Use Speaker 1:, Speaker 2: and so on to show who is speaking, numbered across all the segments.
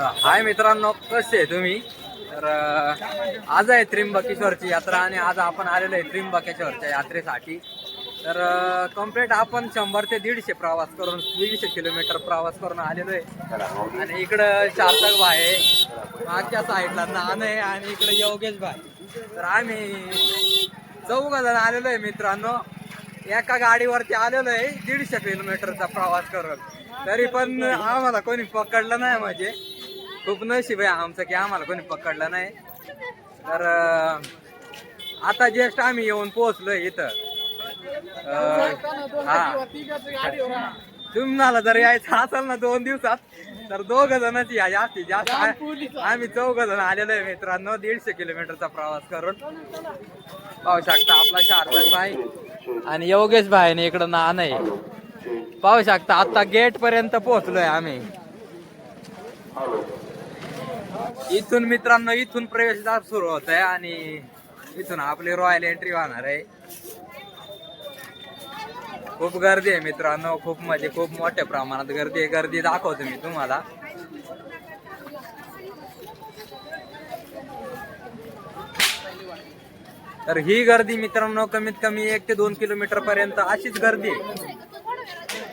Speaker 1: हाय मित्रांनो कसे आहे तुम्ही? तर आज आहे त्र्यंबकेश्वरची यात्रा आणि आज आपण आलेलो आहे त्र्यंबकेश्वरच्या यात्रेसाठी. तर कंप्लीट आपण शंभर ते दीडशे प्रवास करून दीडशे किलोमीटर प्रवास करून आलेलो आहे. आणि इकडं शार्थक भाई आहे. मागच्या साईडला नान आहे आणि इकडे योगेश भाई. तर आम्ही चौघ जण आलेलो आहे मित्रांनो. एका गाडीवरती आलेलो आहे दीडशे किलोमीटरचा प्रवास करून. तरी पण आम्हाला कोणी पकडलं नाही म्हणजे. खूप नशीब आहे आमचं की आम्हाला कोणी पकडलं नाही. तर आता जस्ट आम्ही येऊन पोहोचलोय इथं. हा. तुम्हाला जर यायचं असेल ना दोन दिवसात तर दोघ जणच या. जास्तीत जास्त आम्ही चौघ जण आलेलो आहे मित्रांनो दीडशे किलोमीटरचा प्रवास करून. पाहू शकता आपला शार्थक भाई आणि योगेश भाईने इकडं नान आहे. पाहू शकता आता गेट पर्यंत पोहोचलोय आम्ही. इथून मित्रांनो इथून प्रवेशदार सुरू होत आहे आणि इथून आपली रॉयल एंट्री होणार आहे. खूप गर्दी आहे मित्रांनो खूप म्हणजे खूप मोठ्या प्रमाणात गर्दी आहे. गर्दी दाखवतो मी तुम्हाला. तर ही गर्दी मित्रांनो कमीत कमी एक ते दोन किलोमीटर पर्यंत अशीच गर्दी आहे.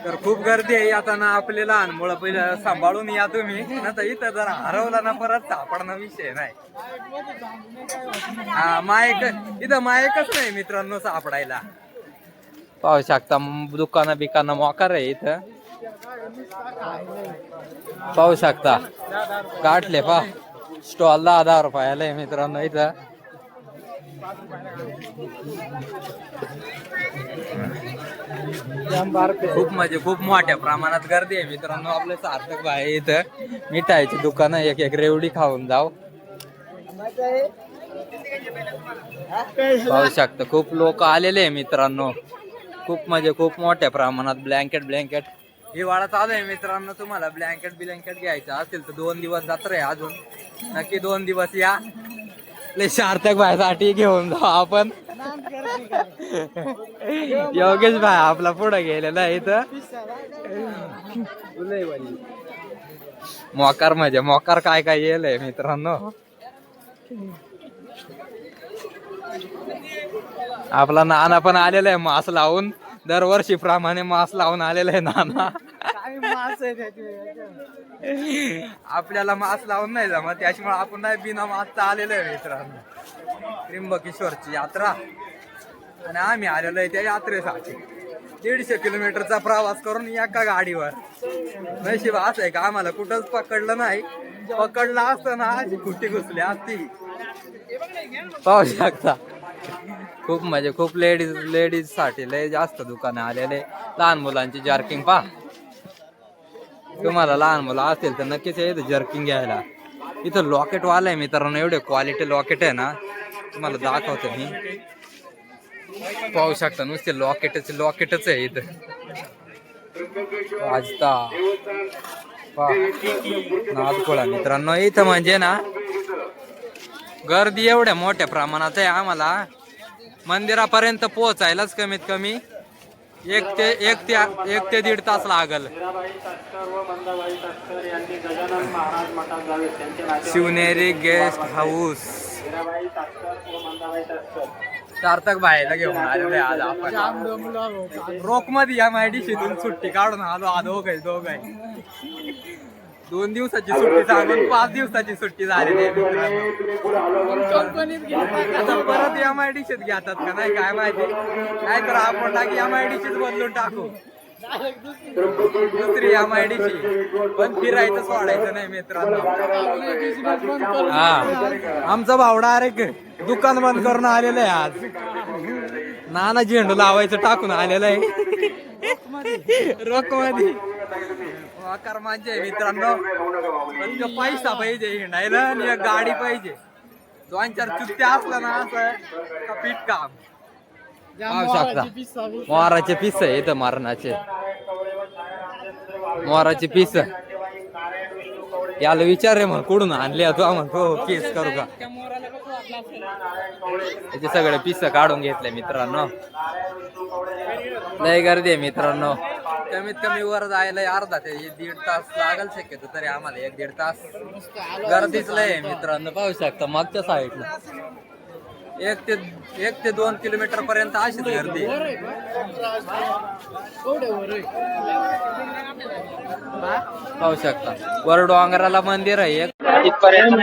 Speaker 1: तर खूप गर्दी आहे आता ना आपले लहान मुलं पहिलं सांभाळून या तुम्ही. ना तर इथं जर हरवला ना परत सापडणं विषय नाही. हा मायक इथं मायकच नाही मित्रांनो सापडायला. पाहू शकता म- दुकानं बिकानं मोकार आहे इथं. पाहू शकता. काटले पा. स्टॉल दहा दहा रुपयाला आहे मित्रांनो इथं. खूप म्हणजे खूप मोठ्या प्रमाणात गर्दी आहे. मित्रांनो आपलं सार्थक भाई इथं. मिठाईची दुकानं एक एक रेवडी खाऊन जाऊ. पाहू शकता खूप लोक आलेले आहे मित्रांनो. खूप म्हणजे खूप मोठ्या प्रमाणात ब्लँकेट ब्लँकेट हिवाळा चालू आहे मित्रांनो तुम्हाला. ब्लँकेट ब्लँकेट घ्यायचं असेल तर दोन दिवस जात्र आहे अजून. नक्की दोन दिवस या. सार्थक भाईसाठी घेऊन जाऊ आपण. योगेश भाई आपला पुढे गेलेला आहे इथं? मोकार म्हणजे मोकार काय काय येलंय मित्रांनो? आपला नाना पण आलेला आहे मास लावून. दरवर्षी प्रमाणे मास लावून आलेला आहे नाना. आपल्याला मास लावून नाही जमा त्याच्यामुळे आपण नाही बिना मासचा आलेलो आहे मित्रांनो. त्र्यंबकेश्वरची यात्रा. आणि आम्ही आलेलो आहे त्या यात्रेसाठी. दीडशे किलोमीटरचा प्रवास करून एका गाडीवर. नशीब असं आहे का आम्हाला कुठंच पकडलं नाही. पकडलं असतं ना अशी खुट्टी घुसली असती पाहू शकता. खूप म्हणजे खूप लेडीज लेडीजसाठी लय जास्त दुकानं आलेले. लहान मुलांची जर्किंग पा तुम्हाला लहान मुलं असतील तर नक्कीच येतं जर्किंग घ्यायला. इथं लॉकेट वाला आहे मित्रांनो एवढे क्वालिटी लॉकेट आहे ना तुम्हाला दाखवतो मी. पाहू शकता नुसते लॉकेटच लॉकेटच आहे इथं. वाजता. नादखोळा मित्रांनो इथं म्हणजे ना गर्दी एवढ्या मोठ्या प्रमाणात आहे आम्हाला. मंदिरापर्यंत पोहोचायलाच कमीत कमी एक ते एक ते एक ते दीड तास लागल. Shivneri guest house. सार्थक बाहेर घेऊन आलेलो आहे आज आपण. रोकमध्ये एम आय डी शिथून सुट्टी काढून आलो आ दोघ दोघ दोन दिवसाची सुट्टी सांगून पाच दिवसाची सुट्टी झालेली आहे आता परत एम आय डी शीत घेतात का नाही काय माहिती? काय तर आपण टाकी एम आय डी शीत बदलून टाकू. दुसरी एम आय डी ची. पण फिरायचं सोडायचं नाही मित्रांनो. हा. आमचा भाव डायरेक्ट दुकान बंद करून आलेलं आहे आज. नाना झेंडू लावायचं टाकून आलेलं आहे. रोखमध्ये वाकार माझे मित्रांनो. तो पैसा पाहिजे हिंडायला आणि गाडी पाहिजे. दोन चार चुत्त्या असला ना असं पीठ काम? पाहू शकता. मोराचे पिस आहे इथं मारणाचे. मोराचे पिस याला विचार रे मग कुठून आणले तू म्हणतो केस करू का? त्याचे सगळे पिस काढून घेतले मित्रांनो. लय गर्दी आहे मित्रांनो. कमीत कमी वर जायला अर्धा ते दीड तास लागल शक्यतो तरी आम्हाला एक दीड तास गर्दीच लय मित्रांनो पाहू शकता मागच्या साईडला एक ते एक ते दोन किलोमीटर पर्यंत अशीच गर्दी पाहू शकता. वर डोंगराला मंदिर आहे एक. तिथपर्यंत